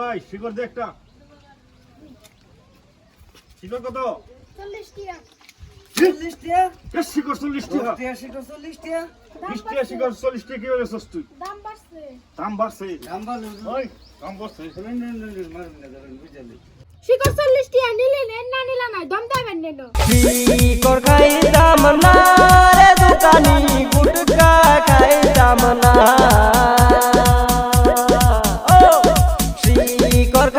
ভাই শিকড় দে একটা শিকড় কত চল্লিশ টিয়া চল্লিশ টিয়া এ শিকড় চল্লিশ টাকা টিয়া চল্লিশ শিকড় চল্লিশ টাকা কি গেছিস তুই দাম বাড়ছে। দাম বাড়ছে। দাম ভালো দাম বাড়ছে। শিকড় চল্লিশ টিয়া নিলে নেন, না নিলা নাই, দম দেবেন নেন শিকর খাইতাম না রে দোকানি, গুটকা শিকর শিকর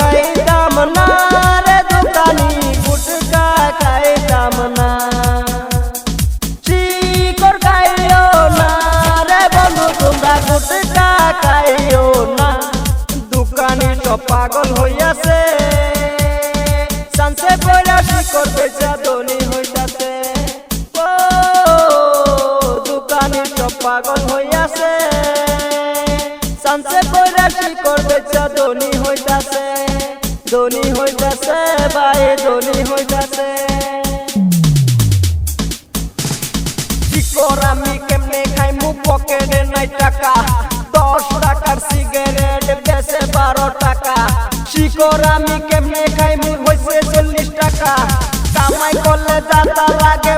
দোকানি সব পাগল হইয়াছে পাগল হইয়াছে। সানসে কইরা শিকর বেচা ধনী হইতাছে। ধনী হইতাছে, ভাই, ধনী হইতাছে। আমি, কেমনে খাই মু পকেটে নাই টাকা? দশ টাকার সিগারেট বেচে বারো টাকা। শিকর আমি, কেমনে খাই মু হয়েছে চল্লিশ টাকা। কামাই করলে দাদা লাগে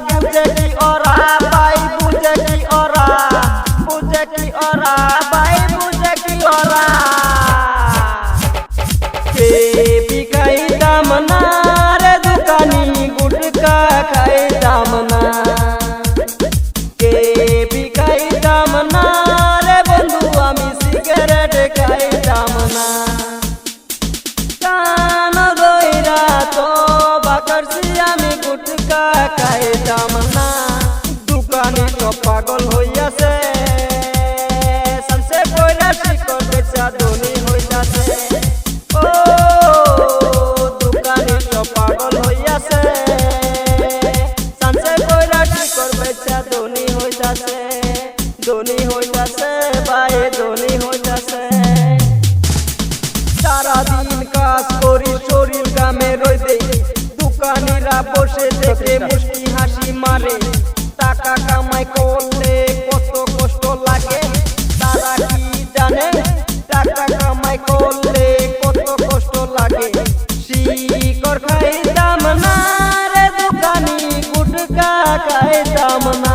দোকানি তো পাগল হইয়াছে। সানসে কইরা শিকর বেচা ধনী হইতাছে ও, দোকানি তো পাগল হইয়াছে। সানসে শিকর বেচা ধনী হইতাছে ধনী হইতাছে ভাই, ধনী হইতাছে সারাদিন কাজ করি, শরীর গামে রইবে। দোকানিরা বসে দেখে মুষ্টি হাসি মারে। টাকা কামাই করলে কত কষ্ট লাগে, তারা কি জানে? টাকা কামাই করলে কত কষ্ট লাগে। শিকর খাইতাম না রে, দোকানি গুটকা খাইতাম না।